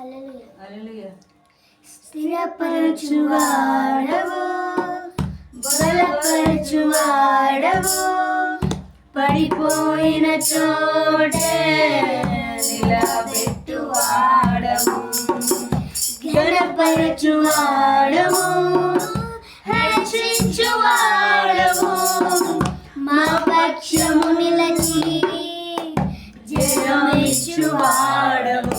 హల్లెలూయా. స్థిరపరచువాడవు బలపరచువాడవు పడిపోయిన చోటే నిలబెట్టువాడవు గణపరచువాడవు హెచ్చించువాడవు మా పక్షము నిలచి జయమిచ్చువాడవు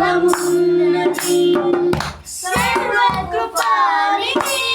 Salam unnati, sarva kruparini.